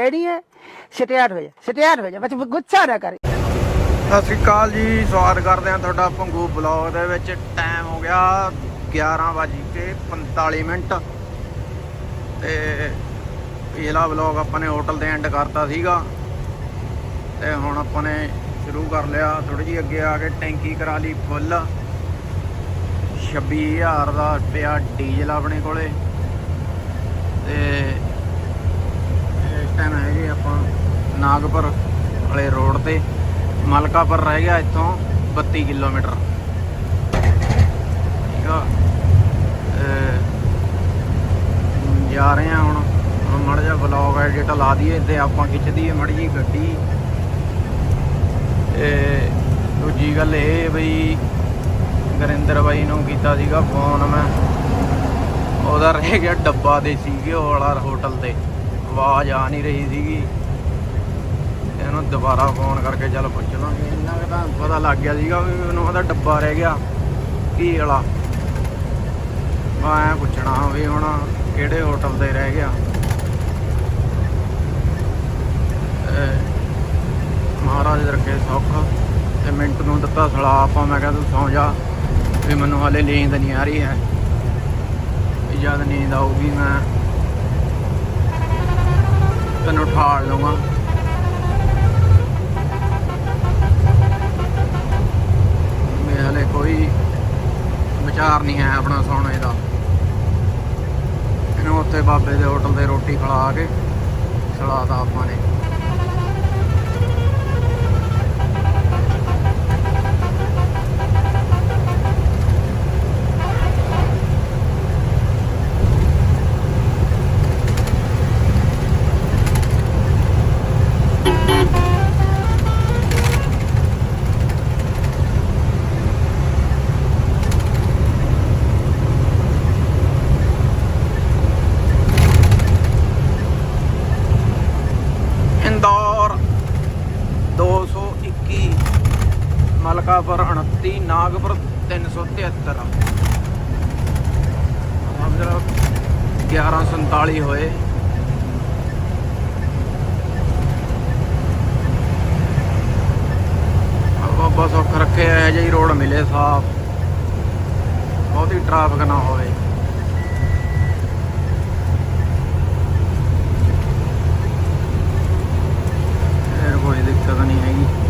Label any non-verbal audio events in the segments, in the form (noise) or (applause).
Ready है start हो जा स्टार्ट हो जा बस गुस्सा ना करे ਸਤਿ ਸ਼੍ਰੀ ਅਕਾਲ ਜੀ ਸਵਾਗਤ ਕਰਦੇ ਹਾਂ ਤੁਹਾਡਾ ਪੰਗੂ ਬਲੌਗ ਦੇ ਵਿੱਚ ਟਾਈਮ ਹੋ ਗਿਆ 11 ਵਜ ਕੇ 45 ਮਿੰਟ ਤੇ ਪਿਛਲਾ ਬਲੌਗ ਆਪਾਂ ਨੇ ਹੋਟਲ ਦੇ ਐਂਡ ਕਰਤਾ ਸੀਗਾ ਤੇ ਹੁਣ ਆਪਾਂ ਨੇ ਸ਼ੁਰੂ ਕਰ ਲਿਆ ਥੋੜੀ ਜਿਹੀ ਅੱਗੇ ਆ ਕੇ ਟੈਂਕੀ ਕਰਾ ਲਈ ਫੁੱਲ 26000 ਦਾ ਪਿਆ ਡੀਜ਼ਲ ਆਪਣੇ ਕੋਲੇ ਤੇ ਇਸ ਟਾਈਮ ਹੈਗੇ ਆਪਾਂ ਨਾਗਪੁਰ ਵਾਲੇ ਰੋਡ ਤੇ। ਮਲਕਾਪੁਰ ਰਹਿ ਗਿਆ ਇੱਥੋਂ 32 ਕਿਲੋਮੀਟਰ। ਠੀਕ ਆ। ਜਾ ਰਹੇ ਹਾਂ ਹੁਣ। ਹੁਣ ਮੜ ਜਾ ਵਲੌਗ ਐਡਿਟ ਲਾ ਦਈਏ ਤੇ ਆਪਾਂ ਖਿੱਚ ਦਈਏ ਮੜੀ ਜੀ ਗੱਡੀ। ਤੇ ਦੂਜੀ ਗੱਲ ਇਹ ਬਈ ਗਰਿੰਦਰ ਬਾਈ ਨੂੰ ਕੀਤਾ ਸੀਗਾ ਫੋਨ ਮੈਂ। ਉਹਦਾ ਰਹਿ ਗਿਆ ਡੱਬਾ ਦੇ ਸੀਗੇ ਉਹ ਵਾਲਾ ਹੋਟਲ ਤੇ। ਆਵਾਜ਼ ਆ ਨਹੀਂ ਰਹੀ ਸੀਗੀ। ਇਹਨੂੰ ਦੁਬਾਰਾ ਫੋਨ ਕਰਕੇ ਚੱਲ ਪੁੱਛ ਲਾਂਗੇ। ਇੰਨਾ ਕੁ ਤਾਂ ਪਤਾ ਲੱਗ ਗਿਆ ਸੀਗਾ ਵੀ ਮੈਨੂੰ ਉਹਦਾ ਡੱਬਾ ਰਹਿ ਗਿਆ। ਕੀ ਵਾਲਾ ਮੈਂ ਐਂ ਪੁੱਛਣਾ ਵੀ ਹੁਣ ਕਿਹੜੇ ਹੋਟਲ ਤੇ ਰਹਿ ਗਿਆ। ਮਹਾਰਾਜ ਦੇ ਰੱਖੇ ਸੁੱਖ ਤੇ ਮਿੰਟ ਨੂੰ ਦਿੱਤਾ ਸਲਾ ਆਪਾਂ ਮੈਂ ਕਿਹਾ ਤੂੰ ਸੌਂ ਜਾ। ਵੀ ਮੈਨੂੰ ਹਾਲੇ ਨੀਂਦ ਨਹੀਂ ਆ ਰਹੀ ਹੈ। ਜਦ ਨੀਂਦ ਆਊਗੀ ਮੈਂ ਤੈਨੂੰ ਠਾਲ ਲਵਾਂਗਾ ਮੇਰੇ ਹਲੇ ਕੋਈ ਵਿਚਾਰ ਨਹੀਂ ਹੈ ਆਪਣਾ ਸੌਣੇ ਦਾ। ਇਹਨੂੰ ਉੱਥੇ ਬਾਬੇ ਦੇ ਹੋਟਲ ਤੇ ਰੋਟੀ ਖਿਲਾ ਕੇ ਸਲਾਹ ਖਿਲਾਤਾ ਆਪਾਂ ਨੇ ਇੰਦੌਰ 221 ਮਲਕਾਪੁਰ 29 ਨਾਗਪੁਰ 373 ਸਮਝ ਲਓ 1147 ਹੋਏ ਬਾਬਾ ਸੁੱਖ ਰੱਖੇ, ਇਹ ਜਿਹੀ ਰੋਡ ਮਿਲੇ ਸਾਫ਼। ਬਹੁਤੀ ਟ੍ਰੈਫਿਕ ਨਾ ਹੋਵੇ। ਕੋਈ ਦਿੱਕਤ ਨਹੀਂ ਹੈਗੀ।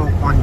also on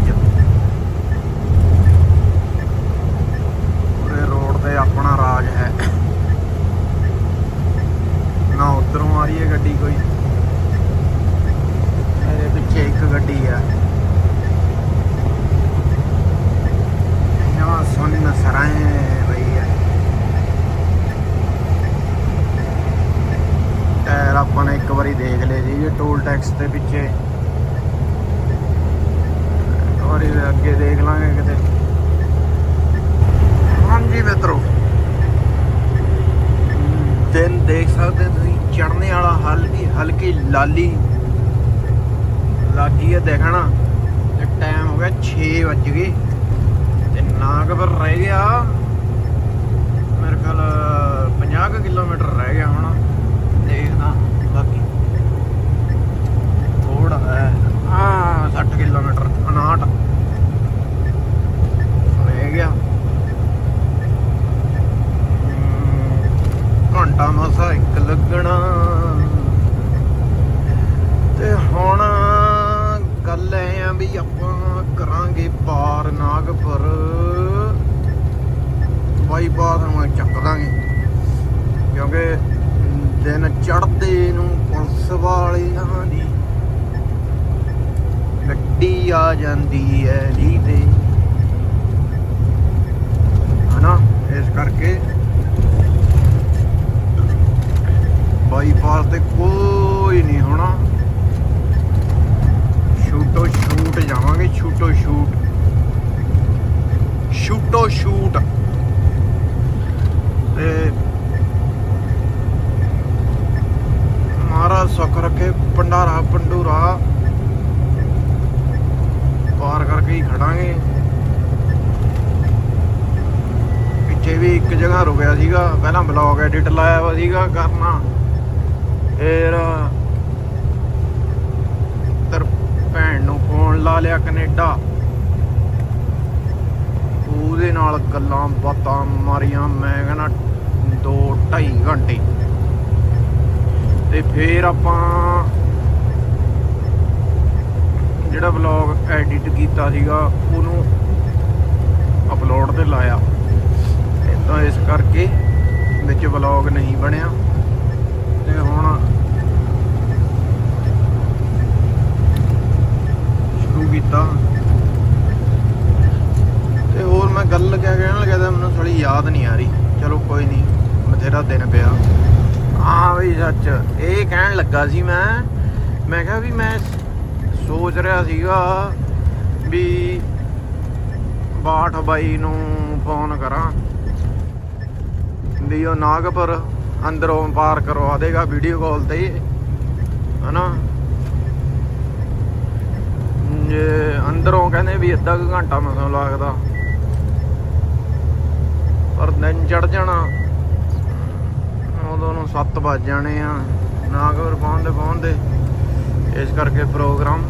ਸ਼ੂਟੋ ਸ਼ੂਟ ਤੇ ਮਹਾਰਾਜ ਸੁੱਖ ਰੱਖੇ, ਭੰਡਾਰਾ ਪੰਡੂਰਾ ਪਾਰ ਕਰਕੇ ਹੀ ਖੜਾਂਗੇ। ਪਿੱਛੇ ਵੀ ਇੱਕ ਜਗ੍ਹਾ ਰੁਕਿਆ ਸੀਗਾ। ਪਹਿਲਾਂ ਬਲੌਗ ਐਡਿਟ ਲਾਇਆ ਵਾ ਸੀਗਾ ਕਰਨਾ। ਫਿਰ ਤਰ ਭੈਣ ਨੂੰ ਫੋਨ ਲਾ ਲਿਆ ਕੈਨੇਡਾ। ਉਹਦੇ ਨਾਲ ਗੱਲਾਂ ਬਾਤਾਂ ਮਾਰੀਆਂ, ਮੈਂ ਕਹਿੰਦਾ 2 2.5 ਘੰਟੇ। ਤੇ ਫਿਰ ਆਪਾਂ ਜਿਹੜਾ ਵਲੌਗ ਐਡਿਟ ਕੀਤਾ ਸੀਗਾ, ਉਹਨੂੰ ਅਪਲੋਡ ਤੇ ਲਾਇਆ। ਤਾਂ ਇਸ ਕਰਕੇ ਵਿੱਚ ਵਲੌਗ ਨਹੀਂ ਬਣਿਆ। ਤੇ ਹੁਣ ਸ਼ੁਰੂ ਕੀਤਾ ਤੇ ਹੋਰ ਮੈਂ ਗੱਲ ਕਿਆ ਕਹਿਣ ਲੱਗਾ ਤਾਂ ਮੈਨੂੰ ਥੋੜੀ ਯਾਦ ਨਹੀਂ ਆ ਰਹੀ ਚਲੋ ਕੋਈ ਨਹੀਂ ਬਥੇਰਾ ਦਿਨ ਪਿਆ। ਹਾਂ ਵੀ ਸੱਚ, ਇਹ ਕਹਿਣ ਲੱਗਾ ਸੀ ਮੈਂ ਮੈਂ ਕਿਹਾ ਵੀ ਮੈਂ ਸੋਚ ਰਿਹਾ ਸੀਗਾ ਵੀ ਬਾਠ ਬਾਈ ਨੂੰ ਫੋਨ ਕਰਾਂ। ਵੀ ਉਹ ਨਾਗਪੁਰ ਅੰਦਰੋਂ ਪਾਰ ਕਰਵਾ ਦੇਗਾ ਵੀਡੀਓ ਕਾਲ ਤੇ ਹਨਾ? ਜੇ ਅੰਦਰੋਂ ਕਹਿੰਦੇ ਵੀ ਅੱਧਾ ਕੁ ਘੰਟਾ ਮੈਨੂੰ ਲੱਗਦਾ। ਪਰ ਦਿਨ ਚੜ ਜਾਣਾ। ਉਦੋਂ ਨੂੰ 7 ਵੱਜ ਜਾਣੇ ਆ। ਨਾਗਪੁਰ ਪਹੁੰਚਦੇ ਪਹੁੰਚਦੇ ਇਸ ਕਰਕੇ ਪ੍ਰੋਗਰਾਮ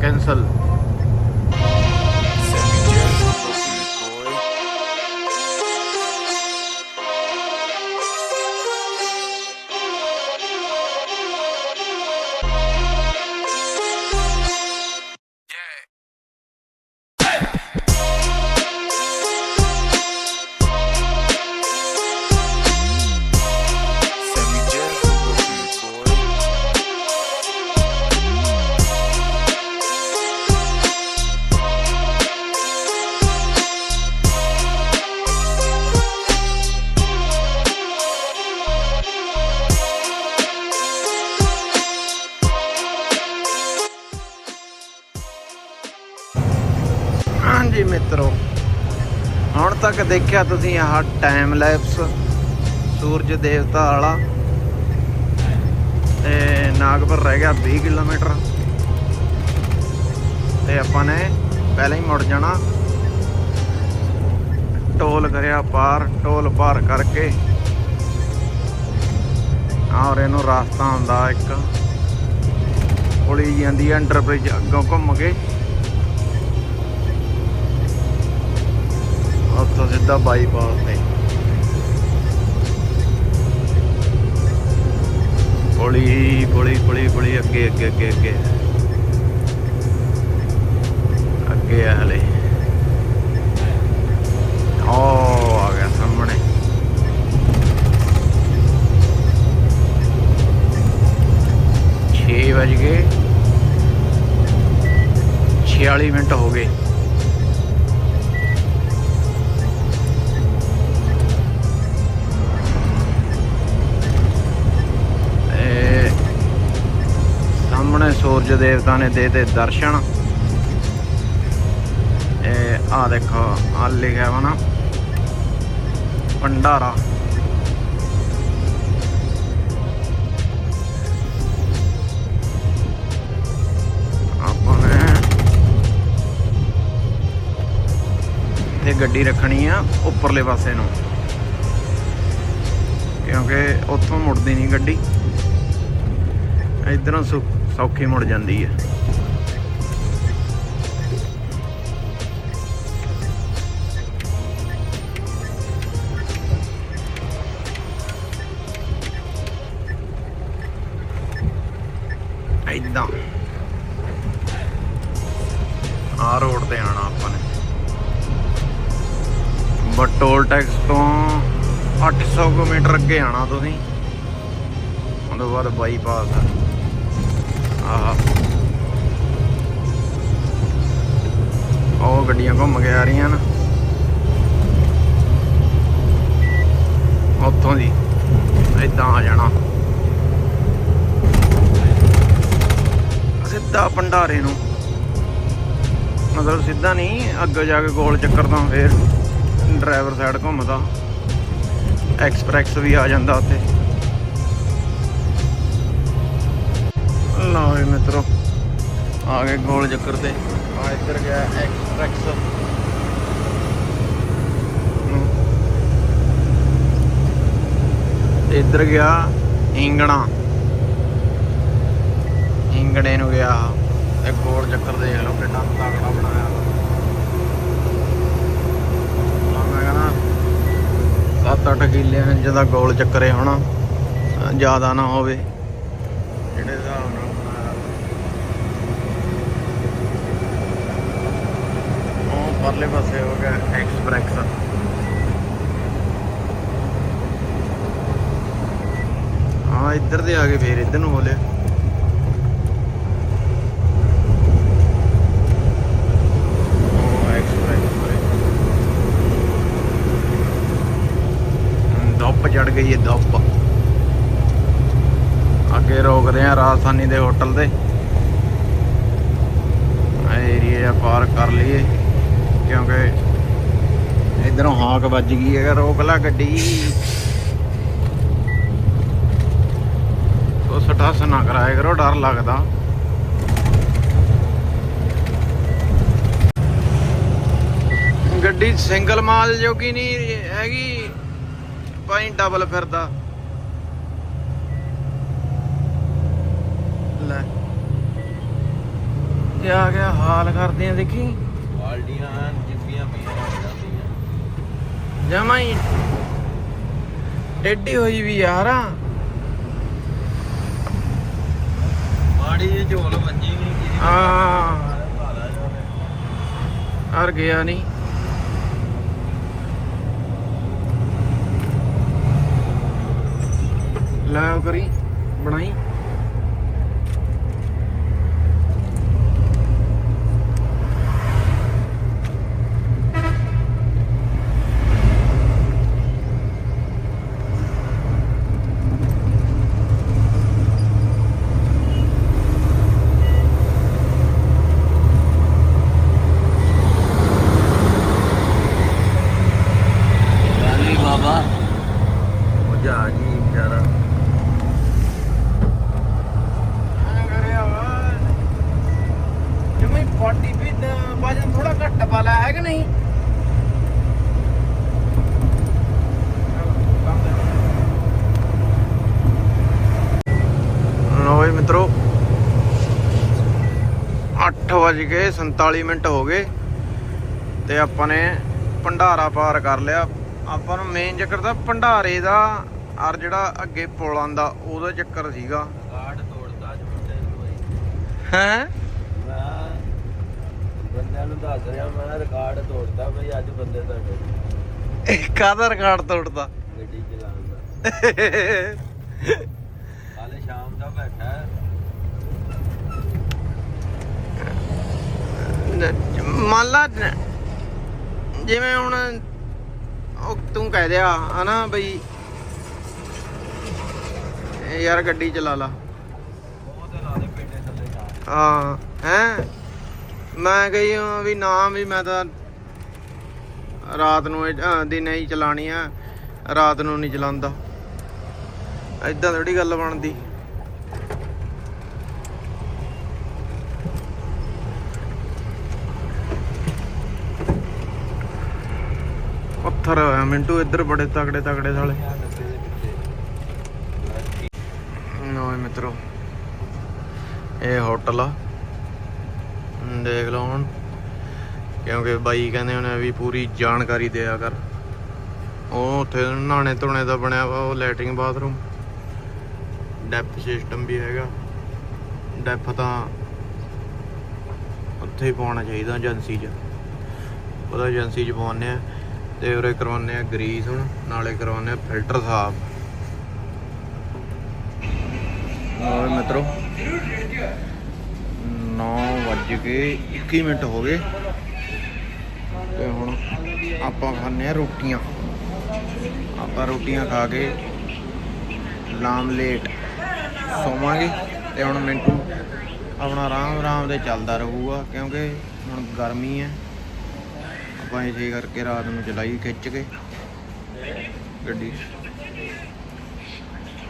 ਕੈਨਸਲ ਦੇਖਿਆ ਤੁਸੀਂ ਆਹ ਟਾਈਮ ਲੈਪਸ ਸੂਰਜ ਦੇਵਤਾ ਵਾਲਾ। ਤੇ ਨਾਗਪੁਰ ਰਹਿ ਗਿਆ 20 ਕਿਲੋਮੀਟਰ। ਤੇ ਆਪਾਂ ਨੇ ਪਹਿਲਾਂ ਹੀ ਮੁੜ ਜਾਣਾ। ਟੋਲ ਕਰਿਆ ਪਾਰ, ਟੋਲ ਪਾਰ ਕਰਕੇ। ਔਰ ਇਹਨੂੰ ਰਸਤਾ ਆਉਂਦਾ ਇੱਕ। ਪੁਲੀ ਜਾਂਦੀ ਅੰਡਰ ਬ੍ਰਿਜ ਅੱਗੋਂ ਘੁੰਮ ਕੇ। ਉੱਥੋਂ ਸਿੱਧਾ ਬਾਈਪਾਸ ਤੇ। ਪੁਲੀ ਪੁਲੀ ਪੁਲੀ ਪੁਲੀ ਅੱਗੇ ਅੱਗੇ ਅੱਗੇ ਅੱਗੇ। ਅੱਗੇ ਆ ਹਲੇ। ਓ ਆ ਗਿਆ ਸਾਹਮਣੇ। ਛੇ ਵੱਜ ਗਏ। 46 ਮਿੰਟ ਹੋ ਗਏ। ਸਾਹਮਣੇ ਸੂਰਜ ਦੇਵਤਾ ਨੇ ਦੇ ਦਰਸ਼ਨ। ਇਹ ਆ ਦੇਖੋ ਆ ਲਿਖਿਆ ਵਾ ਨਾ, ਭੰਡਾਰਾ। ਆਪਾਂ ਨੇ ਤੇ ਗੱਡੀ ਰੱਖਣੀ ਆ ਉੱਪਰਲੇ ਪਾਸੇ ਨੂੰ। ਕਿਉਂਕਿ ਉੱਥੋਂ ਮੁੜਦੀ ਨਹੀਂ ਗੱਡੀ। ਇਧਰੋਂ ਸੌਖੀ ਮੁੜ ਜਾਂਦੀ ਹੈ। ਇਦਾਂ ਆ ਰੋਡ ਤੇ ਆਣਾ ਆਪਾਂ ਨੇ। ਬਟ ਟੋਲ ਟੈਕਸ ਤੋਂ 800 ਕਿਲੋਮੀਟਰ ਅੱਗੇ ਆਣਾ ਤੁਸੀਂ। ਉਹਦੇ ਬਾਅਦ ਬਾਈਪਾਸ ਆ। ਆਹ। ਉਹ ਗੱਡੀਆਂ ਘੁੰਮ ਕੇ ਆ ਰਹੀਆਂ ਨਾ। ਉੱਥੋਂ ਦੀ। ਇਦਾਂ ਆ ਜਾਣਾ। ਸਿੱਧਾ ਭੰਡਾਰੇ ਨੂੰ। ਮਤਲਬ ਸਿੱਧਾ ਨਹੀਂ, ਅੱਗੇ ਜਾ ਕੇ ਗੋਲ ਚੱਕਰ ਤਾਂ ਫੇਰ। ਡਰਾਈਵਰ ਸਾਈਡ ਘੁੰਮਦਾ। ਐਕਸਪ੍ਰੈਸ ਵੀ ਆ ਜਾਂਦਾ ਉੱਥੇ। ਜੀ ਮਿੱਤਰੋ। ਆ ਗਏ ਗੋਲ ਚੱਕਰ ਤੇ। ਆ ਇੱਧਰ ਗਿਆ ਐਕਸਪ੍ਰੈਸ ਤੇ ਇੱਧਰ ਗਿਆ ਇੰਗਣਾ। ਇੰਗਣੇ ਨੂੰ ਗਿਆ। ਤੇ ਗੋਲ ਚੱਕਰ ਦੇਖ ਲਓ ਕਿੰਨਾ ਤਕੜਾ ਬਣਾਇਆ। ਮੈਂ ਕਹਿੰਦਾ ਸੱਤ ਅੱਠ ਕਿੱਲੇ ਇੰਚ ਦਾ ਗੋਲ ਚੱਕਰੇ ਹੋਣਾ। ਜ਼ਿਆਦਾ ਨਾ ਹੋਵੇ ਜਿਹੜੇ ਹਿਸਾਬ ਨਾਲ ਬਣਾਇਆ ਉਹ ਪਰਲੇ ਪਾਸੇ ਹੋ ਗਿਆ ਐਕਸਪ੍ਰੈਸ। ਹਾਂ, ਇੱਧਰ ਦੇ ਆ ਗਏ ਫੇਰ, ਇੱਧਰ ਨੂੰ ਹੋ ਲਿਆ ਚੜ ਗਈ ਹੈ ਦੁੱਪ ਅੱਗੇ ਰੋਕਦੇ ਆ ਰਾਜਧਾਨੀ ਦੇ ਹੋਟਲ ਤੇ। ਏਰੀਆ ਪਾਰ ਕਰ ਲਈਏ। ਕਿਉਂਕਿ ਇਧਰੋਂ ਹਾਕ ਵੱਜ ਗਈ ਹੈਗਾ ਰੋਕ ਲੈ ਗੱਡੀ ਉਹ ਸਟਾਸ ਨਾ ਕਰਾਇਆ ਕਰੋ, ਡਰ ਲੱਗਦਾ। ਗੱਡੀ ਸਿੰਗਲ ਮਾਲ ਜੋਗੀ ਨਹੀਂ ਹੈਗੀ ਪਾਈ ਡਬਲ ਫਿਰਦਾ। ਲੈ। ਇਹ ਆ ਗਿਆ ਹਾਲ ਕਰਦੇ ਆ ਦੇਖੀ? ਬਾਲਡੀਆਂ ਜਿੱਪੀਆਂ ਪਈਆਂ ਜਾਂਦੀਆਂ ਜਮਾ ਹੀ ਟੇਢੀ ਹੋਈ ਵੀ ਯਾਰ ਮਾੜੀ ਜਿਹੀ ਝੋਲ ਵੱਜੀ ਨਹੀਂ ਕੀ ਆ ਅਰ ਗਿਆ ਨਹੀਂ ਲੈ ਉਹ ਕਰੀ ਬਣਾਈ ਗਾਲੀ ਬਾਬਾ ਉਹ ਜਾ ਜੀ ਵਿਚਾਰਾ ਜਮਈ 40 ਵੀ ਵਜਨ ਥੋੜਾ ਘੱਟ ਵਾਲਾ ਹੈ ਕਿ ਨਹੀਂ ਲਓ ਜੀ ਮਿੱਤਰੋ 8 ਵਜ ਕੇ 47 ਮਿੰਟ ਹੋ ਗਏ ਤੇ ਆਪਾਂ ਨੇ ਭੰਡਾਰਾ ਪਾਰ ਕਰ ਲਿਆ। ਆਪਾਂ ਨੂੰ ਮੇਨ ਚੱਕਰ ਤਾਂ ਭੰਡਾਰੇ ਦਾ ਔਰ ਜਿਹੜਾ ਅੱਗੇ ਪੁਲ ਆਂਦਾ ਉਹਦਾ ਚੱਕਰ ਸੀਗਾ। ਕਾਰਡ ਤੋੜਦਾ ਬਈ ਹੈ? ਬੰਦਿਆਂ ਨੂੰ ਦੱਸ ਰਿਹਾ ਮੈਂ ਰਿਕਾਰਡ ਤੋੜਦਾ ਬਈ ਅੱਜ ਬੰਦੇ ਤੁਹਾਡੇ ਕਾਹਦਾ ਰਿਕਾਰਡ ਤੋੜਦਾ। ਗੱਡੀ ਚਲਾਉਣ ਦਾ। (laughs) ਹਾਲੇ ਸ਼ਾਮ ਦਾ ਬੈਠਾ ਹੈ। ਮੰਨ ਲਾ, ਜਿਵੇਂ ਹੁਣ ਉਹ ਤੂੰ ਕਹਿ ਦਿਆ, ਹਨਾ ਬਈ, ਯਾਰ ਗੱਡੀ ਚਲਾ ਲਾ। ਹਾਂ, ਹੈ? ਮੈਂ ਕਹੀ ਵੀ ਨਾ ਵੀ ਮੈਂ ਤਾਂ ਰਾਤ ਨੂੰ ਇਹ- ਦਿਨੇ ਹੀ ਚਲਾਣੀ ਆ, ਰਾਤ ਨੂੰ ਨਹੀਂ ਚਲਾਉਂਦਾ। ਐਦਾਂ ਥੋੜੀ ਗੱਲ ਬਣਦੀ। ਪੱਥਰ ਹੋਇਆ। ਮਿੰਟੂ ਇੱਧਰ ਬੜੇ ਤਕੜੇ ਤਕੜੇ ਸਾਲੇ। ਨੱਸੇ ਨੋਏ ਮਿੱਤਰੋ, ਇਹ ਹੋਟਲ ਆ। ਦੇਖ ਲਓ ਹੁਣ, ਕਿਉਂਕਿ ਬਾਈ ਕਹਿੰਦੇ ਉਹਨੇ ਵੀ ਪੂਰੀ ਜਾਣਕਾਰੀ ਦਿਆ ਕਰ। ਉਹ ਉੱਥੇ ਨਹਾਣੇ ਧੋਣੇ ਦਾ ਬਣਿਆ ਵਾ, ਉਹ ਲੈਟਰਿੰਗ ਬਾਥਰੂਮ ਡੈਪ ਸਿਸਟਮ ਵੀ ਹੈਗਾ। ਡੈਪ ਤਾਂ ਉੱਥੇ ਹੀ ਪਾਉਣਾ ਚਾਹੀਦਾ, ਏਜੰਸੀ 'ਚ। ਉਹਦਾ ਏਜੰਸੀ 'ਚ ਪਾਉਂਦੇ ਆ। ਤੇ ਉਰੇ ਕਰਵਾਉਂਦੇ ਆ ਗਰੀਸ ਹੁਣ, ਨਾਲੇ ਕਰਵਾਉਂਦੇ ਆ ਫਿਲਟਰ ਸਾਫ਼। ਹੋਰ ਮਿੱਤਰੋ 9 ਵੱਜ ਕੇ 21 ਮਿੰਟ ਹੋ ਗਏ। ਤੇ ਹੁਣ ਆਪਾਂ ਖਾਣੇ ਆ ਰੋਟੀਆਂ। ਆਪਾਂ ਰੋਟੀਆਂ ਖਾ ਕੇ ਲਾਮ ਲੇਟ ਸੋਵਾਂਗੇ ਤੇ ਹੁਣ ਮਿੰਟੂ ਆਪਣਾ ਆਰਾਮ ਆਰਾਮ ਦੇ ਚੱਲਦਾ ਰਹੂਗਾ ਕਿਉਂਕਿ ਹੁਣ ਗਰਮੀ ਹੈ। ਆਪਾਂ ਇਸੇ ਕਰਕੇ ਰਾਤ ਨੂੰ ਚਲਾਈ ਖਿੱਚ ਕੇ। ਗੱਡੀ।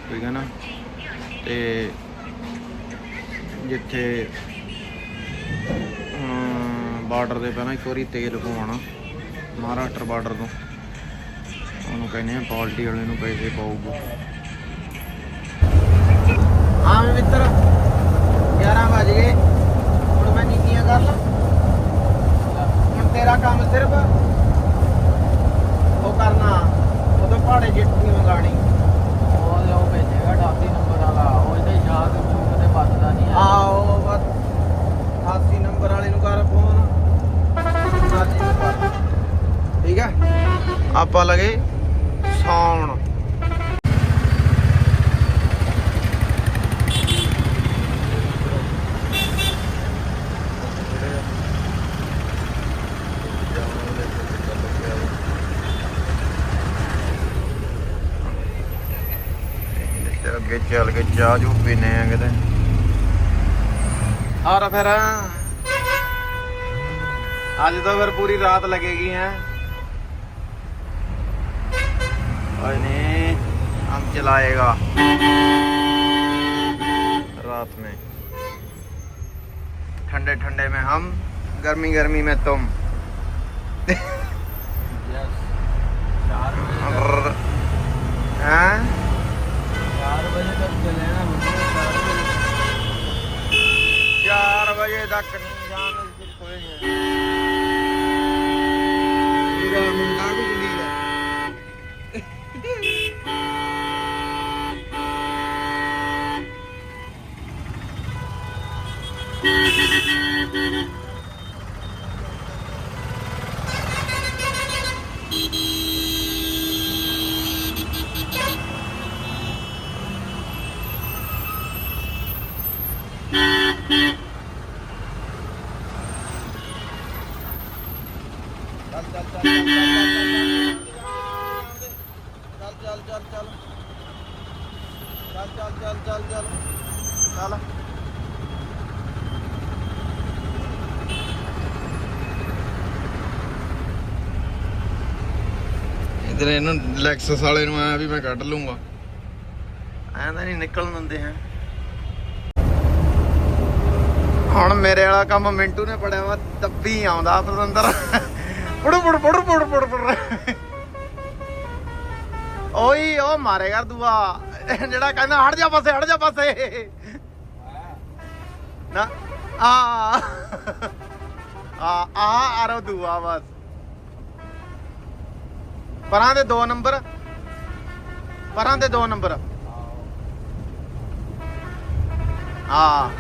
ਠੀਕ ਹੈ ਨਾ? ਤੇ ਜਿੱਥੇ ਬਾਰਡਰ ਦੇ ਪਹਿਲਾਂ ਇੱਕ ਵਾਰੀ ਤੇਲ ਪਵਾਉਣਾ, ਮਹਾਰਾਸ਼ਟਰ ਬਾਰਡਰ ਤੋਂ। ਉਹਨੂੰ ਕਹਿੰਦੇ ਆ, ਪਾਲਟੀ ਵਾਲੇ ਨੂੰ ਪੈਸੇ ਪਾਊਗਾ। ਹਾਂ ਮਿੱਤਰ 11 ਵਜ ਗਏ। ਹੁਣ ਮੈਂ ਨੀਤੀਆਂ ਕਰ ਲਾਂ। ਤੇਰਾ ਕੰਮ ਸਿਰਫ ਉਹ ਕਰਨਾ ਉਦੋਂ ਪਹਾੜੇ ਜਿੱਟੀ ਮੰਗਾਣੀ ਉਹ ਜੋ ਭੇਜੇਗਾ 88 ਨੰਬਰ ਵਾਲਾ ਉਹ ਇਹਦੇ ਚੂਕ ਤੇ ਵੱਜਦਾ ਨਹੀਂ ਆਓ ਬਸ 88 ਨੰਬਰ ਵਾਲੇ ਨੂੰ ਕਰ ਫੋਨ। ਠੀਕ ਹੈ? ਆਪਾਂ ਲਗੇ ਸੌਣ। ਚੱਲ ਕੇ ਚਾਹ ਜੂ ਪੀਨੇ ਆ ਕਿਤੇ ਔਰ ਫਿਰ ਅੱਜ ਤਾਂ ਫਿਰ ਪੂਰੀ ਰਾਤ लगेगी है और नहीं हम चलाएगा रात में ठंडे ठंडे में हम गर्मी गर्मी में तुम ਇਧਰ ਇਹਨੂੰ ਲੈਕਸਸ ਵਾਲੇ ਨੂੰ ਆਇਆ ਵੀ ਮੈਂ ਕੱਢ ਲੂੰਗਾ ਐਂ ਤਾਂ ਨਹੀਂ ਨਿਕਲਣ ਦਿੰਦੇ ਹੈ। ਹੁਣ ਮੇਰੇ ਵਾਲਾ ਕੰਮ ਮਿੰਟੂ ਨੇ ਪੜਿਆ ਵਾ ਦੱਬੀ ਆਉਂਦਾ ਪਤੰਦਰ ਪੁੜ ਪੁੜ ਪੁੜ ਪੁੜ ਪੁੜ ਪੁੜ। ਓਏ ਉਹ ਮਾਰੇਗਾ ਦੂਆ। ਜਿਹੜਾ ਕਹਿੰਦਾ ਹਟ ਜਾ ਪਾਸੇ, ਹਟ ਜਾ ਪਾਸੇ। ਨਾ, ਆ। ਆ ਆ ਆਰੋ ਦੂਆ ਬਸ। ਪਰਾਂ ਦੇ 2 ਨੰਬਰ। ਪਰਾਂ ਦੇ 2 ਨੰਬਰ। ਆ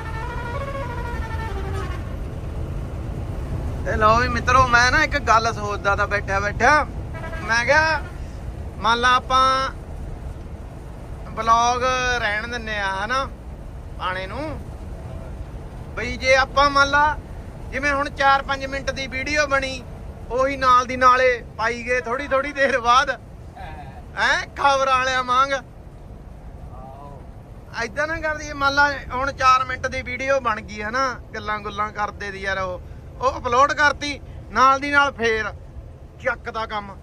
ਤੇ ਲਓ ਵੀ ਮਿੱਤਰੋ, ਮੈਂ ਨਾ ਇੱਕ ਗੱਲ ਸੋਚਦਾ ਤਾਂ ਬੈਠਾ ਬੈਠਾ ਮੈਂ ਕਿਹਾ, ਮੰਨ ਲਾ ਆਪਾਂ ਬਲੌਗ ਰਹਿਣ ਦਿੰਨੇ ਆ, ਹਨਾ? ਪਾਣੇ ਨੂੰ। ਬਈ ਜੇ ਆਪਾਂ ਮੰਨ ਲਾ, ਜਿਵੇਂ ਹੁਣ 4-5 ਮਿੰਟ ਦੀ ਵੀਡੀਓ ਬਣੀ ਉਹੀ ਨਾਲ ਦੀ ਨਾਲੇ ਪਾਈ ਗਏ ਥੋੜੀ ਥੋੜੀ ਦੇਰ ਬਾਅਦ। ਐ ਖਬਰ ਵਾਲਿਆਂ ਵਾਂਗ। ਐਦਾਂ ਨਾ ਕਰਦੀ ਮੰਨ ਲਾ ਹੁਣ 4 ਮਿੰਟ ਦੀ ਵੀਡੀਓ ਬਣ ਗਈ ਹੈ ਨਾ ਗੱਲਾਂ ਗੁੱਲਾਂ ਕਰਦੇ ਦੀ ਯਾਰ ਉਹ। ਉਹ ਅਪਲੋਡ ਕਰਤੀ ਨਾਲ ਦੀ ਨਾਲ ਫੇਰ ਚੱਕ ਦਾ ਕੰਮ।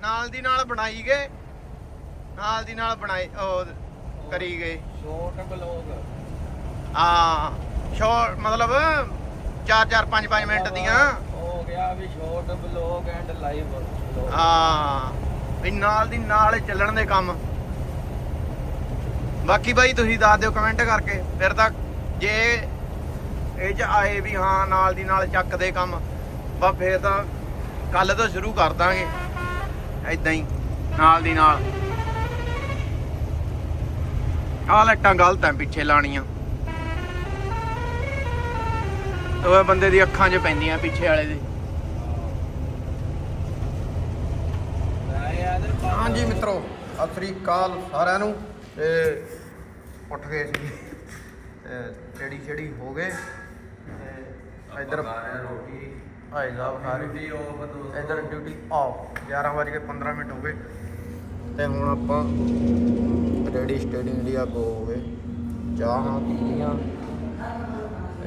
ਨਾਲ ਦੀ ਨਾਲ ਬਣਾਈ ਗਏ ਨਾਲ ਦੀ ਨਾਲ ਬਣਾਈ ਉਹ ਕਰੀ ਗਏ। ਸ਼ੋਰਟ ਬਲੌਗ ਹਾਂ ਸ਼ੋਰਟ ਮਤਲਬ 4 4 5 5 ਮਿੰਟ ਦੀਆਂ। ਹੋ ਵੀ ਸ਼ੋਰਟ ਬਲੌਗ ਐਂਡ ਲਾਈਵ ਹਾਂ, ਵੀ ਨਾਲ ਦੀ ਨਾਲ ਚੱਲਣ ਦੇ ਕੰਮ। ਬਾਕੀ ਬਾਈ ਤੁਸੀਂ ਦੱਸ ਦਿਓ ਕਮੈਂਟ ਕਰਕੇ, ਫਿਰ ਤਾਂ ਜੇ ਇਹ ਚ ਆਏ ਵੀ ਹਾਂ ਨਾਲ ਦੀ ਨਾਲ ਚੱਕਦੇ ਕੰਮ ਬਾ ਫੇਰ ਤਾਂ ਕੱਲ ਤੋਂ ਸ਼ੁਰੂ ਕਰ ਦਾਂਗੇ। ਐਦਾਂ ਹੀ, ਨਾਲ ਦੀ ਨਾਲ। ਆਹ ਲੱਟਾਂ ਗਲਤ ਐ ਪਿੱਛੇ ਲਾਣੀਆਂ ਉਹ ਬੰਦੇ ਦੀ ਅੱਖਾਂ 'ਚ ਪੈਂਦੀਆਂ ਪਿੱਛੇ ਵਾਲੇ ਦੇ। ਹਾਂਜੀ ਮਿੱਤਰੋ ਸਤਿ ਸ੍ਰੀ ਅਕਾਲ ਸਾਰਿਆਂ ਨੂੰ। ਤੇ ਉੱਠ ਗਏ ਸੀ। ਤੇ ਛੇੜੀ ਹੋ ਗਏ। ਤੇ ਇੱਧਰ ਰੋਟੀ। ਭਾਈ ਸਾਹਿਬ ਸਾਰੇ ਡਿਊਟੀ ਆਫ ਦੋ ਇਧਰ ਡਿਊਟੀ ਆਫ 11 ਵਜੇ ਕੇ 15 ਮਿੰਟ ਹੋ ਗਏ। ਤੇ ਹੁਣ ਆਪਾਂ ਰੈਡੀ ਸਟੇਡਿੰਗ ਲਈ ਅੱਗੋ ਹੋ ਗਏ। ਚਾਹਾਂ ਪੀ ਲੀਆਂ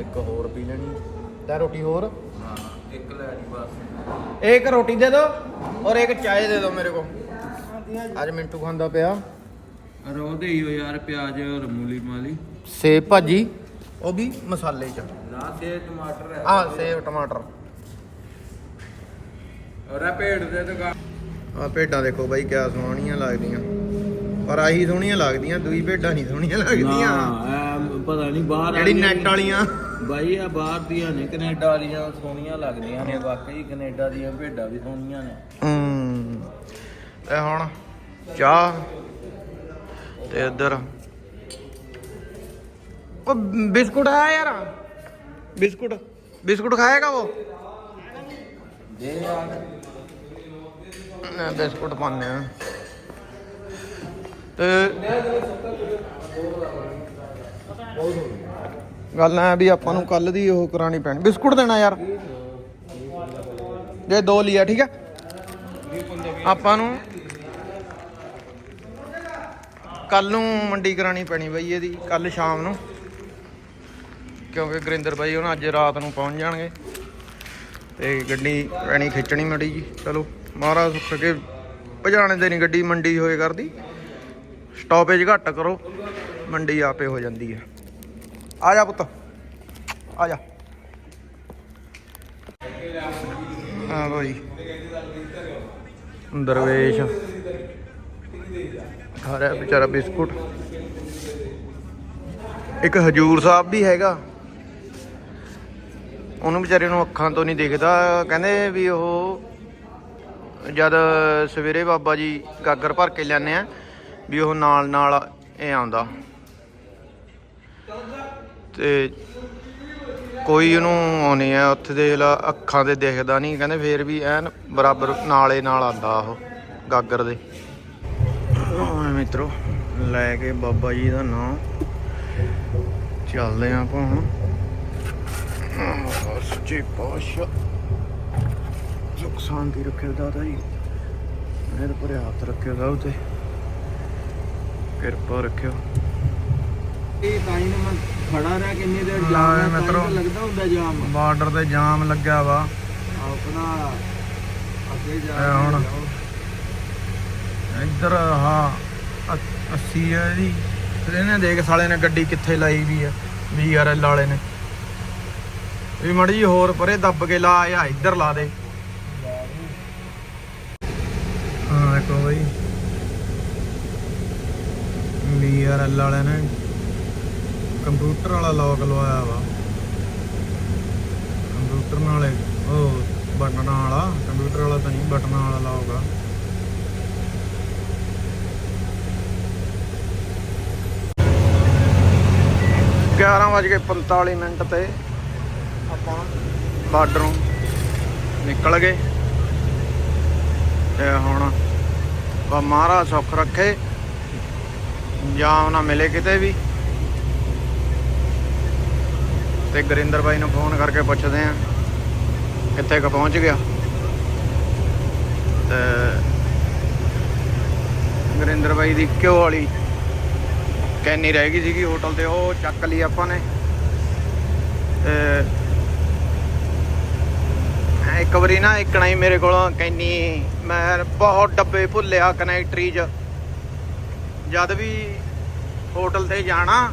ਇੱਕ ਹੋਰ ਪੀ ਲੈਣੀ। ਤੇ ਰੋਟੀ ਹੋਰ? ਹਾਂ ਇੱਕ ਲੈ ਲਈ ਬਸ। ਇੱਕ ਰੋਟੀ ਦੇ ਦਿਓ ਔਰ ਇੱਕ ਚਾय ਦੇ ਦਿਓ ਮੇਰੇ ਕੋ ਅੱਜ ਮਿੰਟੂ ਖਾਂਦਾ ਪਿਆ। ਰੋ ਦੇ ਹੀ ਯਾਰ ਪਿਆਜ਼ ਔਰ ਮੂਲੀ ਮਾਲੀ ਸੇਬ ਭਾਜੀ ਉਹ ਵੀ ਮਸਾਲੇ ਚ। ਨਾ ਤੇ ਟਮਾਟਰ ਹੈ। ਆਹ ਸੇਬ ਟਮਾਟਰ। ਔਰ ਪੇੜ ਦੇ ਦੁਕਾਨ। ਆ ਭੇਡਾਂ ਦੇਖੋ ਬਾਈ ਕਿਆ ਸੋਹਣੀਆਂ ਲੱਗਦੀਆਂ। ਪਰ ਆਹੀ ਸੋਹਣੀਆਂ ਲੱਗਦੀਆਂ ਦੂਈ ਭੇਡਾਂ ਨਹੀਂ ਸੋਹਣੀਆਂ ਲੱਗਦੀਆਂ। ਐ ਪਤਾ ਨਹੀਂ ਬਾਹਰ ਜਿਹੜੀ ਵਾਲੀਆਂ ਨੈਟ ਵਾਲੀਆਂ। ਬਾਈ ਆ ਬਾਹਰ ਦੀਆਂ ਨੇ ਕੈਨੇਡਾ ਵਾਲੀਆਂ ਸੋਹਣੀਆਂ ਲੱਗਦੀਆਂ ਨੇ ਵਾਕਈ ਕੈਨੇਡਾ ਦੀਆਂ ਭੇਡਾਂ ਵੀ ਸੋਹਣੀਆਂ ਨੇ। ਹੂੰ। ਤੇ ਹੁਣ ਚਾਹ ਤੇ ਇੱਧਰ। ਉਹ ਬਿਸਕੁਟ ਹੈ ਯਾਰ। ਬਿਸਕੁਟ। ਬਿਸਕੁਟ ਖਾਏਗਾ ਉਹ? ਦੇ ਯਾਰ ਬਿਸਕੁਟ ਪਾਣੇ ਆ ਤੇ ਗੱਲ ਐ ਵੀ ਆਪਾਂ ਨੂੰ ਕੱਲ ਦੀ ਉਹ ਕਰਾਣੀ ਪੈਣੀ। ਬਿਸਕੁਟ ਦੇਣਾ ਯਾਰ। ਜੇ ਦੋ ਲਿਆ, ਠੀਕ ਹੈ? ਆਪਾਂ ਨੂੰ ਕੱਲ ਨੂੰ ਮੰਡੀ ਕਰਾਣੀ ਪੈਣੀ ਬਾਈ ਇਹਦੀ, ਕੱਲ ਸ਼ਾਮ ਨੂੰ। ਕਿਉਂਕਿ ਗੁਰਿੰਦਰ ਬਾਈ ਹੁਣ ਅੱਜ ਰਾਤ ਨੂੰ ਪਹੁੰਚ ਜਾਣਗੇ। ਤੇ ਗੱਡੀ ਪੈਣੀ ਖਿੱਚਣੀ ਮੜੀ ਜੀ। ਚਲੋ, ਮਹਾਰਾਜ ਸੁੱਖ ਕੇ ਭਜਾਣੇ ਦੇ ਨਹੀਂ ਗੱਡੀ ਮੰਡੀ ਹੋਏ ਕਰਦੀ। ਸਟਾਪੇਜ ਘੱਟ ਕਰੋ, ਮੰਡੀ ਆਪੇ ਹੋ ਜਾਂਦੀ ਹੈ। ਆ ਜਾ ਪੁੱਤ, ਆ ਜਾ। ਹਾਂ ਭਾਈ ਦਰਵੇਸ਼। ਖਾ ਰਿਹਾ ਵਿਚਾਰਾ ਬਿਸਕੁਟ। ਇੱਕ ਹਜੂਰ ਸਾਹਿਬ ਵੀ ਹੈਗਾ। ਉਹਨੂੰ ਵਿਚਾਰੇ ਨੂੰ ਅੱਖਾਂ ਤੋਂ ਨਹੀਂ ਦਿਖਦਾ। ਕਹਿੰਦੇ ਵੀ ਉਹ ਜਦ ਸਵੇਰੇ ਬਾਬਾ ਜੀ ਗਾਗਰ ਭਰ ਕੇ ਲਿਆਨੇ ਆ, ਵੀ ਉਹ ਨਾਲ ਨਾਲ ਇਹ ਆਉਂਦਾ। ਤੇ ਕੋਈ ਉਹਨੂੰ ਆਉਣੀ ਆ ਉੱਥੇ ਦੇਖ ਲਾ, ਅੱਖਾਂ ਤੇ ਦਿਖਦਾ ਨਹੀਂ। ਕਹਿੰਦੇ ਫੇਰ ਵੀ ਐਨ ਬਰਾਬਰ ਨਾਲੇ ਨਾਲ ਆਂਦਾ ਉਹ ਗਾਗਰ ਦੇ। ਹਾਂ ਮਿੱਤਰੋ ਲੈ ਕੇ ਬਾਬਾ ਜੀ ਦਾ ਨਾਮ ਚੱਲਦੇ ਆਂ ਆਪਾਂ ਹੁਣ। ਆਹ, ਸੱਚੇ ਪਾਤਸ਼ਾਹ। ਸੁਖ ਸ਼ਾਂਤੀ ਰੱਖਿਓ ਦਾਦਾ ਜੀ। ਮੇਰੇ ਪਰ ਹੱਥ ਰੱਖਿਓ ਸਭ ਤੇ। ਕਿਰਪਾ ਰੱਖਿਓ। ਇਹ ਤਾਂ ਹੀ ਮੈਂ ਖੜਾ ਰਿਹਾ ਕਿੰਨੀ ਦੇਰ ਜਾਮ ਲੱਗਦਾ ਹੁੰਦਾ ਜਾਮ? ਬਾਰਡਰ ਤੇ ਜਾਮ ਲੱਗਿਆ ਵਾ। ਆਪਣਾ ਅੱਗੇ ਜਾ ਹੁਣ। ਇੱਧਰ ਹਾਂ 80 ਹੈ ਇਹਦੀ। ਫਿਰ ਇਹਨੇ ਦੇਖ ਸਾਲੇ ਨੇ ਗੱਡੀ ਕਿੱਥੇ ਲਾਈ ਵੀ ਆ ਵੀਆਰਐਲ ਵਾਲੇ ਨੇ। ਵੀ ਮੜੀ ਹੋਰ ਪਰੇ ਦੱਬ ਕੇ ਲਾ ਆ ਇੱਧਰ ਲਾ ਦੇ। ਹਾਂ ਦੇਖੋ ਬਈ। ਵੀਆਰਐਲ ਵਾਲੇ ਨੇ। ਕੰਪਿਊਟਰ ਵਾਲਾ ਲੌਕ ਲਵਾਇਆ ਵਾ। ਕੰਪਿਊਟਰ ਨਾਲੇ ਉਹ ਬਟਨਾਂ ਵਾਲਾ, ਕੰਪਿਊਟਰ ਵਾਲਾ ਤਾਂ ਨਹੀਂ, ਬਟਨਾਂ ਵਾਲਾ ਲੌਕ ਆ। ਗਿਆਰਾਂ ਵੱਜ ਕੇ 45 ਮਿੰਟ ਤੇ ਆਪਾਂ ਬਾਰਡਰੋਂ ਨਿਕਲ ਗਏ ਤੇ ਹੁਣ ਬਾ ਮਹਾਰਾਜ ਸੁੱਖ ਰੱਖੇ ਜਾਂ ਨਾ ਮਿਲੇ ਕਿਤੇ ਵੀ। ਤੇ ਗੁਰਿੰਦਰ ਬਾਈ ਨੂੰ ਫੋਨ ਕਰਕੇ ਪੁੱਛਦੇ ਆ, ਕਿੱਥੇ ਕ ਪਹੁੰਚ ਗਿਆ। ਤੇ ਗਰਿੰਦਰ ਬਾਈ ਦੀ ਘਿਓ ਵਾਲੀ ਕੈਨੀ ਰਹਿ ਗਈ ਸੀਗੀ ਹੋਟਲ ਤੇ, ਉਹ ਚੱਕ ਲਈ ਆਪਾਂ ਨੇ। ਤੇ ਇੱਕ ਵਾਰੀ ਨਾ ਇੱਕ ਹੀ ਮੇਰੇ ਕੋਲੋਂ ਕੈਨੀ, ਮੈਂ ਬਹੁਤ ਡੱਬੇ ਭੁੱਲਿਆ ਕਨੈਕਟਰੀ 'ਚ। ਜਦ ਵੀ ਹੋਟਲ ਤੇ ਜਾਣਾ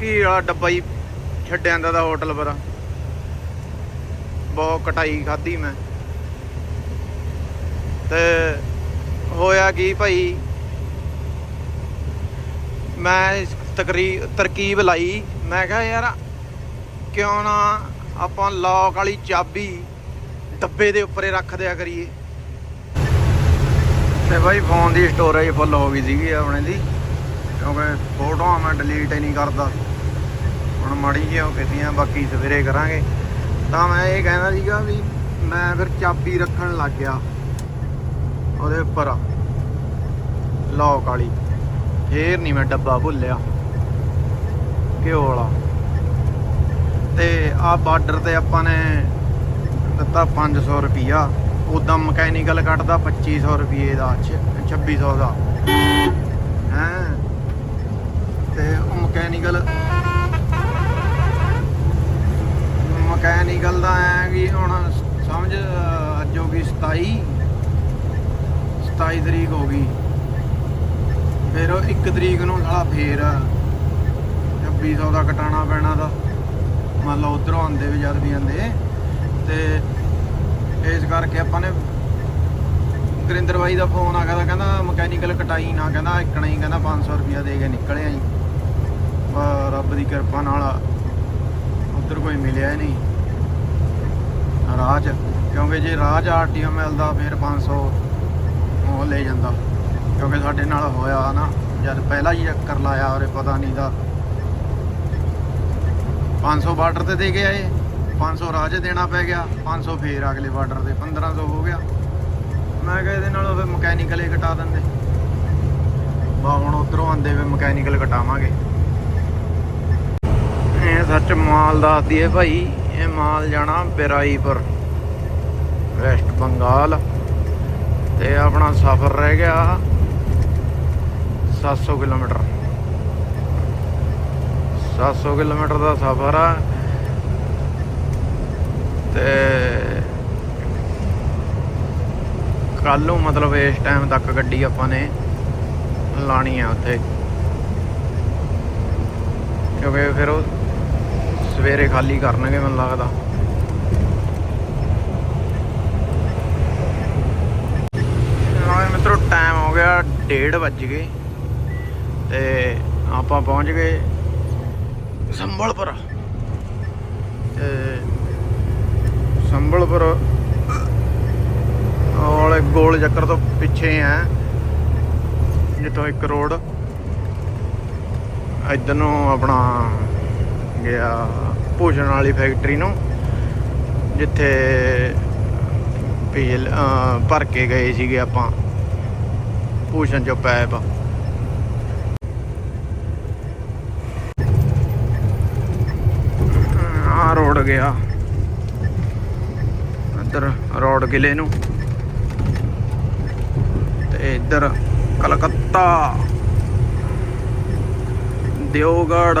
ਕੀ ਵਾਲਾ ਡੱਬਾ ਹੀ ਛੱਡਿਆ ਜਾਂਦਾ ਦਾ ਹੋਟਲ ਪਰ। ਬਹੁਤ ਕਟਾਈ ਖਾਧੀ ਮੈਂ। ਤੇ ਹੋਇਆ ਕੀ ਭਾਈ ਮੈਂ ਇਸ ਤਕਰੀ, ਤਰਕੀਬ ਲਾਈ। ਮੈਂ ਕਿਹਾ, ਯਾਰ, ਕਿਉਂ ਨਾ ਆਪਾਂ ਲੌਕ ਵਾਲੀ ਚਾਬੀ ਡੱਬੇ ਦੇ ਉੱਪਰੇ ਰੱਖ ਦਿਆ ਕਰੀਏ? ਤੇ ਬਾਈ ਫੋਨ ਦੀ ਸਟੋਰੇਜ ਫੁੱਲ ਹੋ ਗਈ ਸੀਗੀ ਆਪਣੇ ਦੀ। ਕਿਉਂਕਿ ਫੋਟੋਆਂ ਮੈਂ ਡਿਲੀਟ ਹੀ ਨਹੀਂ ਕਰਦਾ। ਹੁਣ ਮਾੜੀ ਜਿਹੀ ਉਹ ਕੀਤੀਆਂ, ਬਾਕੀ ਸਵੇਰੇ ਕਰਾਂਗੇ। ਤਾਂ ਮੈਂ ਇਹ ਕਹਿੰਦਾ ਸੀਗਾ ਵੀ ਮੈਂ ਫਿਰ ਚਾਬੀ ਰੱਖਣ ਲੱਗ ਗਿਆ। ਉਹਦੇ ਉੱਪਰ ਲੌਕ ਵਾਲੀ। ਫੇਰ ਨਹੀਂ ਮੈਂ ਡੱਬਾ ਭੁੱਲਿਆ। ਘਿਓ ਵਾਲਾ। ਤੇ ਆ ਬਾਰਡਰ ਤੇ ਆਪਾਂ ਨੇ ਦਿੱਤਾ 500 ਰੁਪਿਆ ਉਦਾਂ ਮਕੈਨੀਕਲ ਕੱਟਦਾ 2500 ਰੁਪਏ ਦਾ, ਛ- 2600 ਦਾ। ਹੈ? ਤੇ ਉਹ ਮਕੈਨੀਕਲ ਮਕੈਨੀਕਲ ਦਾ ਐ ਵੀ ਹੁਣ ਸਮਝ, ਅੱਜ ਹੋ ਗਈ 27 27 ਤਰੀਕ ਹੋ ਗਈ। ਫਿਰ ਇੱਕ ਤਰੀਕ ਨੂੰ ਸਾਲਾ ਫੇਰ 2600 ਦਾ ਕਟਾਣਾ ਪੈਣਾ ਦਾ। ਮੰਨ ਲਓ ਉਧਰੋਂ ਆਉਂਦੇ ਵੀ ਜਦ ਵੀ ਆਉਂਦੇ। ਤੇ ਇਸ ਕਰਕੇ ਆਪਾਂ ਨੇ ਗੁਰਿੰਦਰ ਬਾਈ ਦਾ ਫੋਨ ਆ ਗਿਆ ਕਹਿੰਦਾ ਮਕੈਨੀਕਲ ਕਟਾਈ ਨਾ, ਕਹਿੰਦਾ ਇੱਕਣਾ ਹੀ, ਕਹਿੰਦਾ 500 ਰੁਪਿਆ ਦੇ ਕੇ ਨਿਕਲਿਆ ਜੀ। ਰੱਬ ਦੀ ਕਿਰਪਾ ਨਾਲ ਉਧਰ ਕੋਈ ਮਿਲਿਆ ਨਹੀਂ। ਰਾਹ 'ਚ, ਕਿਉਂਕਿ ਜੇ ਰਾਹ 'ਚ ਆਰਟੀਓ ਮਿਲਦਾ ਫਿਰ 500 ਉਹ ਲੈ ਜਾਂਦਾ। ਕਿਉਂਕਿ ਸਾਡੇ ਨਾਲ ਹੋਇਆ ਨਾ, ਜਦ ਪਹਿਲਾ ਹੀ ਚੱਕਰ ਲਾਇਆ ਔਰੇ ਪਤਾ ਨਹੀਂ ਦਾ। 500 ਬਾਰਡਰ ਤੇ ਦੇ ਕੇ ਆਏ 500 ਰਾਹ 'ਚ ਦੇਣਾ ਪੈ ਗਿਆ 500 ਫੇਰ ਅਗਲੇ ਬਾਰਡਰ ਤੇ 1500 ਹੋ ਗਿਆ। ਮੈਂ ਕਿਹਾ ਇਹਦੇ ਨਾਲ ਫਿਰ ਮਕੈਨੀਕਲ ਹੀ ਕਟਾ ਦਿੰਦੇ। ਬਾ, ਹੁਣ ਉਧਰੋਂ ਆਂਦੇ ਵੇ ਮਕੈਨੀਕਲ ਕਟਾਵਾਂਗੇ ਇਹ ਸੱਚ ਮਾਲ ਦੱਸਦੀ ਦਈਏ ਭਾਈ, ਇਹ ਮਾਲ ਜਾਣਾ ਬਿਰਾਈਪੁਰ, ਵੈਸਟ ਬੰਗਾਲ। ਤੇ ਆਪਣਾ ਸਫ਼ਰ ਰਹਿ ਗਿਆ 700 ਕਿਲੋਮੀਟਰ। 700 ਕਿਲੋਮੀਟਰ ਦਾ ਸਫ਼ਰ ਆ। ਤੇ ਕੱਲ ਨੂੰ ਮਤਲਬ ਇਸ ਟਾਈਮ ਤੱਕ ਗੱਡੀ ਆਪਾਂ ਨੇ ਲਾਣੀ ਆ ਉੱਥੇ। ਕਿਉਂਕਿ ਫਿਰ ਉਹ ਸਵੇਰੇ ਖਾਲੀ ਕਰਨਗੇ ਮੈਨੂੰ ਲੱਗਦਾ। ਹਾਂ ਮਿੱਤਰੋ ਟਾਈਮ ਹੋ ਗਿਆ 1:30 ਵੱਜ ਗਏ। ਤੇ ਆਪਾਂ ਪਹੁੰਚ ਗਏ ਸੰਬਲਪੁਰ ਤੇ ਸੰਬਲਪੁਰ ਔਲੇ ਗੋਲ ਚੱਕਰ ਤੋਂ ਪਿੱਛੇ ਆ, ਜਿੱਥੋਂ ਇੱਕ ਰੋਡ ਇੱਧਰ ਨੂੰ ਆਪਣਾ ਗਿਆ ਭੋਜਨ ਵਾਲੀ ਫੈਕਟਰੀ ਨੂੰ, ਜਿੱਥੇ ਪੀਲ ਭਰ ਕੇ ਗਏ ਸੀਗੇ ਆਪਾਂ ਭੂਸ਼ਣ ਚੋਂ ਪੈਪ ਆ ਰੋਡ ਗਿਆ। ਇੱਧਰ ਰੋਡ ਕਿਲੇ ਨੂੰ। ਤੇ ਇੱਧਰ ਕਲਕੱਤਾ। ਦਿਓਗੜ।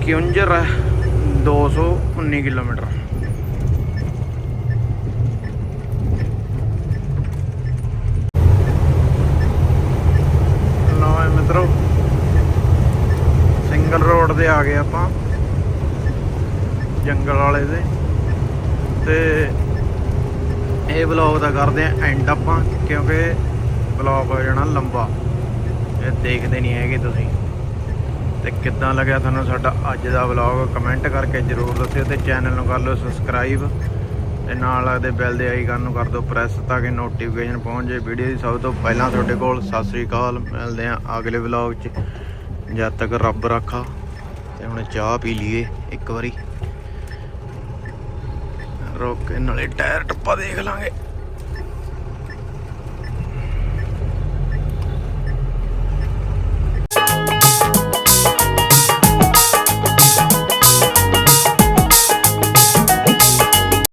ਕਿਉਂਜਰ 219 ਕਿਲੋਮੀਟਰ ਲਓ ਇਹ ਮਿੱਤਰੋ ਸਿੰਗਲ ਰੋਡ ਤੇ ਆ ਗਏ ਆਪਾਂ। ਜੰਗਲ ਵਾਲੇ ਦੇ। ਤੇ ਇਹ ਵਲੌਗ ਦਾ ਕਰਦੇ ਆ ਐਂਡ ਆਪਾਂ, ਕਿਉਂਕਿ ਵਲੌਗ ਹੋ ਜਾਣਾ ਲੰਬਾ। ਇਹ ਦੇਖਦੇ ਨਹੀਂ ਹੈਗੇ ਤੁਸੀਂ। ਤੇ ਕਿੱਦਾਂ ਲੱਗਿਆ ਤੁਹਾਨੂੰ ਸਾਡਾ ਅੱਜ ਦਾ ਵਲੌਗ ਕਮੈਂਟ ਕਰਕੇ ਜਰੂਰ ਦੱਸਿਓ ਤੇ ਚੈਨਲ ਨੂੰ ਕਰ ਲਓ ਸਬਸਕ੍ਰਾਈਬ ਤੇ ਨਾਲ ਲੱਗਦੇ ਬੈਲ ਦੇ ਆਈਕਨ ਨੂੰ ਕਰ ਦਿਓ ਪ੍ਰੈਸ ਤਾਂ ਕਿ ਨੋਟੀਫਿਕੇਸ਼ਨ ਪਹੁੰਚ ਜਾਏ। ਵੀਡੀਓ ਦੀ ਸਭ ਤੋਂ ਪਹਿਲਾਂ ਤੁਹਾਡੇ ਕੋਲ। ਸਤਿ ਸ੍ਰੀ ਅਕਾਲ। ਮਿਲਦੇ ਆ ਅਗਲੇ ਵਲੌਗ 'ਚ। ਜਦ ਤੱਕ ਰੱਬ ਰੱਖਾ। ਤੇ ਹੁਣ ਚਾਹ ਪੀ ਲਈਏ ਇੱਕ ਵਾਰੀ। ਰੋਕ ਕੇ ਨਾਲੇ ਟਾਇਰ ਟੱਪਾ ਦੇਖ ਲਾਂਗੇ।